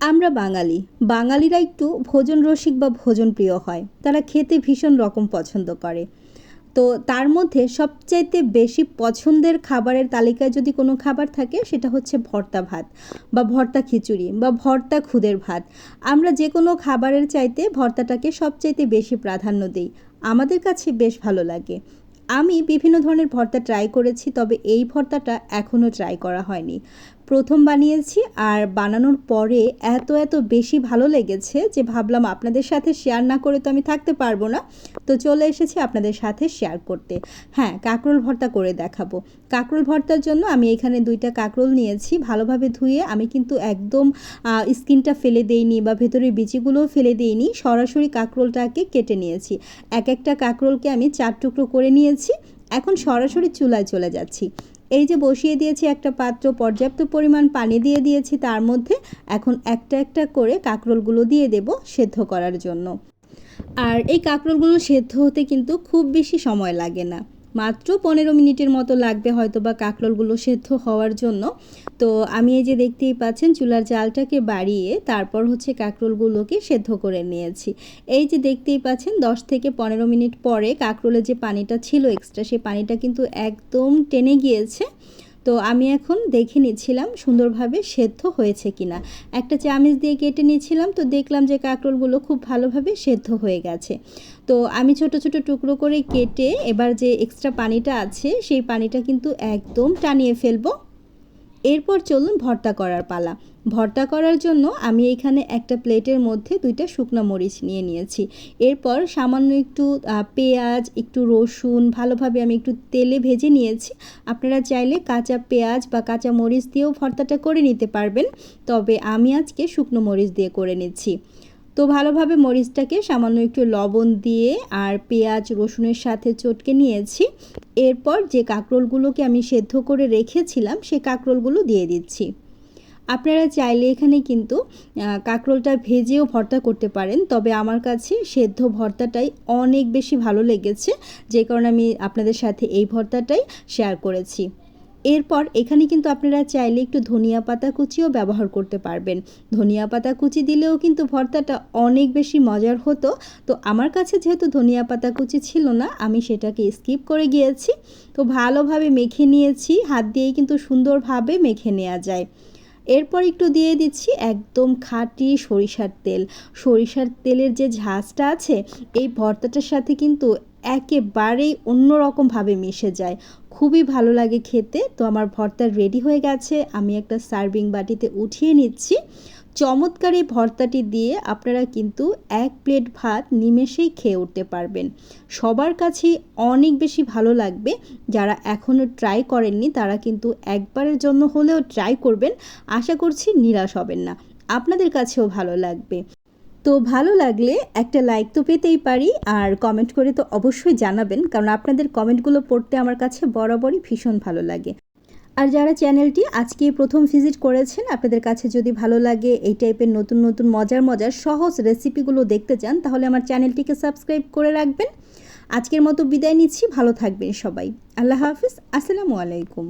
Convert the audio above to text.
আমরা বাঙালি। বাঙালিরা একটু ভোজন রসিক বা ভোজন প্রিয় হয়। তারা খেতে ভীষণ রকম পছন্দ করে। তো তার মধ্যে সবচাইতে বেশি পছন্দের খাবারের তালিকায় যদি কোনো খাবার থাকে, সেটা হচ্ছে ভর্তা ভাত বা ভর্তা খিচুড়ি বা ভর্তা খুদের ভাত। আমরা যে কোনো খাবারের চাইতে ভর্তাটাকে সবচাইতে বেশি প্রাধান্য দিই। আমাদের কাছে বেশ ভালো লাগে। আমি বিভিন্ন ধরনের ভর্তা ট্রাই করেছি, তবে এই ভর্তাটা এখনও ট্রাই করা হয়নি। প্রথম বানিয়েছি আর বানানোর পরে এত এত বেশি ভালো লেগেছে যে ভাবলাম আপনাদের সাথে শেয়ার না করে তো আমি থাকতে পারব না। তো চলে এসেছি আপনাদের সাথে শেয়ার করতে। হ্যাঁ কাঁকরোল ভর্তা করে দেখাবো। কাঁকরোল ভর্তার জন্য আমি এখানে দুইটা কাঁকরোল নিয়েছি। ভালোভাবে ধুয়ে আমি কিন্তু একদম স্কিনটা ফেলে দেইনি বা ভেতরের বিচিগুলোও ফেলে দিইনি। সরাসরি কাঁকরোলটাকে কেটে নিয়েছি। এক একটা কাঁকরোলকে আমি চার টুকরো করে নিয়েছি। এখন সরাসরি চুলায় চলে যাচ্ছি। এই যে বসিয়ে দিয়েছি একটা পাত্র, পর্যাপ্ত পরিমাণ পানি দিয়ে দিয়েছি তার মধ্যে, এখন একটা একটা করে কাঁকরোলগুলো দিয়ে দেব সেদ্ধ করার জন্য। আর এই কাঁকরোলগুলো সেদ্ধ হতে কিন্তু খুব বেশি সময় লাগে না। মাত্র পনেরো মিনিটের মতো লাগবে হয়তো বা কাঁকরোলগুলো সেদ্ধ হওয়ার জন্য। তো আমি এই যে দেখতেই পাচ্ছেন চুলার জালটাকে বাড়িয়ে তারপর হচ্ছে কাঁকরোলগুলোকে সেদ্ধ করে নিয়েছি। এই যে দেখতেই পাচ্ছেন দশ থেকে পনেরো মিনিট পরে কাঁকরোলের যে পানিটা ছিল এক্সট্রা সেই পানিটা কিন্তু একদম টেনে গিয়েছে। তো আমি এখন দেখে নিচ্ছিলাম সুন্দরভাবে সেদ্ধ হয়েছে কিনা। একটা চামিচ দিয়ে কেটে নিয়েছিলাম তো দেখলাম যে কাঁকরোলগুলো খুব ভালোভাবে সেদ্ধ হয়ে গেছে। তো আমি ছোট ছোট টুকরো করে কেটে এবার যে এক্সট্রা পানিটা আছে, সেই পানিটা কিন্তু একদম টানিয়ে ফেলব। এরপর চলুন ভর্তা করার পালা। ভর্তা করার জন্য আমি এখানে একটা প্লেটের মধ্যে দুইটা শুকনো মরিচ নিয়ে নিয়েছি। এরপর সামান্য একটু পেঁয়াজ, একটু রসুন, ভালোভাবে আমি একটু তেলে ভেজে নিয়েছি। আপনারা চাইলে কাঁচা পেঁয়াজ বা কাঁচা মরিচ দিয়েও ভর্তাটা করে নিতে পারবেন। তবে আমি আজকে শুকনো মরিচ দিয়ে করে নিচ্ছি। তো ভালোভাবে মরিচটাকে সামান্য একটু লবণ দিয়ে আর পেঁয়াজ, রসুনের সাথে চটকে নিয়েছি। এরপর যে কাঁকরোলগুলোকে আমি সেদ্ধ করে রেখেছিলাম, সে কাঁকরোলগুলো দিয়ে দিচ্ছি। আপনারা চাইলে এখানে কিন্তু কাঁকরোলটা ভেজেও ভর্তা করতে পারেন, তবে আমার কাছে সেদ্ধ ভর্তাটাই অনেক বেশি ভালো লেগেছে। যে কারণে আমি আপনাদের সাথে এই ভর্তাটাই শেয়ার করেছি। এরপর এখানে কিন্তু আপনারা চাইলে একটু ধনিয়া পাতা কুচিও ব্যবহার করতে পারবেন। ধনিয়া পাতা কুচি দিলেও কিন্তু ভর্তাটা অনেক বেশি মজার হতো। তো আমার কাছে যেহেতু ধনিয়া পাতা কুচি ছিল না, আমি সেটাকে স্কিপ করে গিয়েছি। তো ভালোভাবে মেখে নিয়েছি, হাত দিয়েই কিন্তু সুন্দরভাবে মেখে নেওয়া যায়। এরপর একটু দিয়ে দিচ্ছি একদম খাঁটি সরিষার তেল। সরিষার তেলের যে ঝাঁজটা আছে, এই ভর্তাটার সাথে কিন্তু একেবারেই অন্যরকমভাবে মিশে যায়। খুবই ভালো লাগে খেতে। তো আমার ভর্তা রেডি হয়ে গেছে। আমি একটা সার্ভিং বাটিতে উঠিয়ে নিচ্ছি। চমৎকার এই ভর্তাটি দিয়ে আপনারা কিন্তু এক প্লেট ভাত নিমেষেই খেয়ে উঠতে পারবেন। সবার কাছেই অনেক বেশি ভালো লাগবে। যারা এখনও ট্রাই করেননি, তারা কিন্তু একবারের জন্য হলেও ট্রাই করবেন। আশা করছি নিরাশ হবেন না। আপনাদের কাছেও ভালো লাগবে। তো ভালো লাগলে একটা লাইক তো পেতেই পারি আর কমেন্ট করে তো অবশ্যই জানাবেন কারণ আপনাদের কমেন্টগুলো পড়তে আমার কাছে বরাবরই ভীষণ ভালো লাগে। আর যারা চ্যানেলটি আজকে প্রথম ভিজিট করেছেন, আপনাদের কাছে যদি ভালো লাগে, এই টাইপের নতুন নতুন মজার মজার সহজ রেসিপিগুলো দেখতে চান, তাহলে আমার চ্যানেলটিকে সাবস্ক্রাইব করে রাখবেন। আজকের মতো বিদায় নিচ্ছি, ভালো থাকবেন সবাই। আল্লাহ হাফিজ, আসসালামু আলাইকুম।